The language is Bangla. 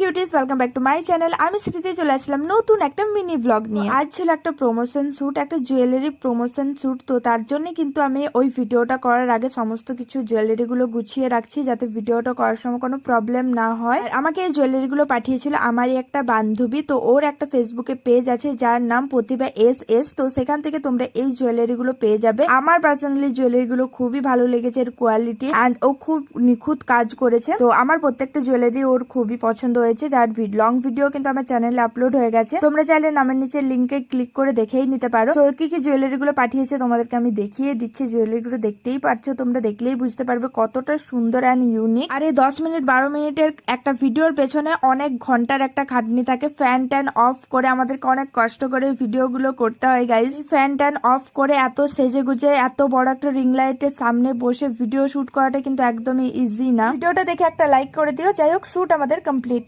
Cuties welcome back to my channel আমি স্মৃতি চলে আসলাম নতুন একটা মিনি ব্লগ নিয়ে। আজ ছিল একটা প্রমোশন শুট একটা জুয়েলারি প্রমোশন শুট তো তার জন্য কিন্তু আমি ওই ভিডিওটা করার আগে সমস্ত কিছু জুয়েলারি গুলো গুছিয়ে রাখছি যাতে ভিডিওটা করার সময় কোনো প্রবলেম না হয়। আমাকে এই জুয়েলারি গুলো পাঠিয়েছিল আমারই একটা বান্ধবী, তো ওর একটা ফেসবুকে পেজ আছে যার নাম প্রতিভা এস এস, তো সেখান থেকে তোমরা এই জুয়েলারি গুলো পেয়ে যাবে। আমার পার্সোনালি জুয়েলারি গুলো খুবই ভালো লেগেছে এর কোয়ালিটি অ্যান্ড ও খুব নিখুঁত কাজ করেছে। তো আমার প্রত্যেকটা জুয়েলারি ওর খুবই পছন্দ হয়েছে তার লং ভিডিও কিন্তু আমার চ্যানেলে আপলোড হয়ে গেছে। তোমরা চাইলে নামের নিচে লিঙ্কে ক্লিক করে দেখেই নিতে পারো। তো কি কি জুয়েলারি গুলো পাঠিয়েছে তোমাদেরকে আমি দেখিয়ে দিচ্ছি। জুয়েলারি গুলো দেখতেই পারছ, তোমরা দেখলেই বুঝতে পারবে কতটা সুন্দর অ্যান্ড ইউনিক আর এই দশ মিনিট, বারো মিনিটের একটা ভিডিওর পেছনে অনেক ঘণ্টার একটা খাটনি থাকে। ফ্যান ট্যান অফ করে আমাদেরকে অনেক কষ্ট করে ভিডিও গুলো করতে হয় গাইজ ফ্যান ট্যান অফ করে এত সেজে গুজে, এত বড় একটা রিং লাইটের সামনে বসে ভিডিও শুট করাটা কিন্তু একদমই ইজি না। ভিডিওটা দেখে একটা লাইক করে দিও। যাই হোক শুট আমাদের কমপ্লিট